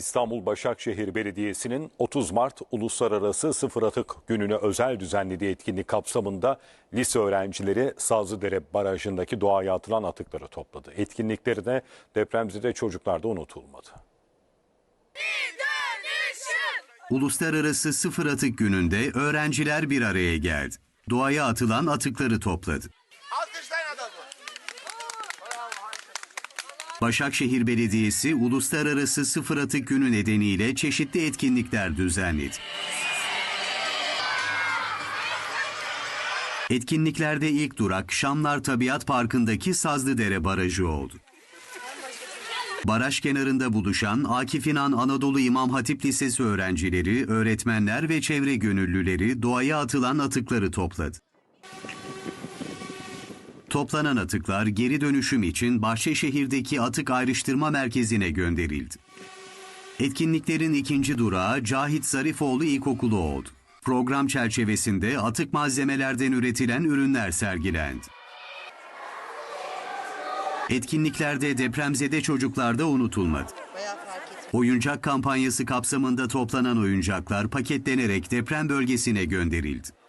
İstanbul Başakşehir Belediyesi'nin 30 Mart Uluslararası Sıfır Atık Günü'ne özel düzenlediği etkinlik kapsamında lise öğrencileri Sazlıdere Barajı'ndaki doğaya atılan atıkları topladı. Etkinliklerine depremzede çocuklar da unutulmadı. Uluslararası Sıfır Atık Günü'nde öğrenciler bir araya geldi. Doğaya atılan atıkları topladı. Başakşehir Belediyesi Uluslararası Sıfır Atık Günü nedeniyle çeşitli etkinlikler düzenledi. Etkinliklerde ilk durak Şamlar Tabiat Parkı'ndaki Sazlıdere Barajı oldu. Baraj kenarında buluşan Akif İnan Anadolu İmam Hatip Lisesi öğrencileri, öğretmenler ve çevre gönüllüleri doğaya atılan atıkları topladı. Toplanan atıklar geri dönüşüm için Bahçeşehir'deki atık ayrıştırma merkezine gönderildi. Etkinliklerin ikinci durağı Cahit Zarifoğlu İlkokulu oldu. Program çerçevesinde atık malzemelerden üretilen ürünler sergilendi. Etkinliklerde depremzede çocuklar da unutulmadı. Oyuncak kampanyası kapsamında toplanan oyuncaklar paketlenerek deprem bölgesine gönderildi.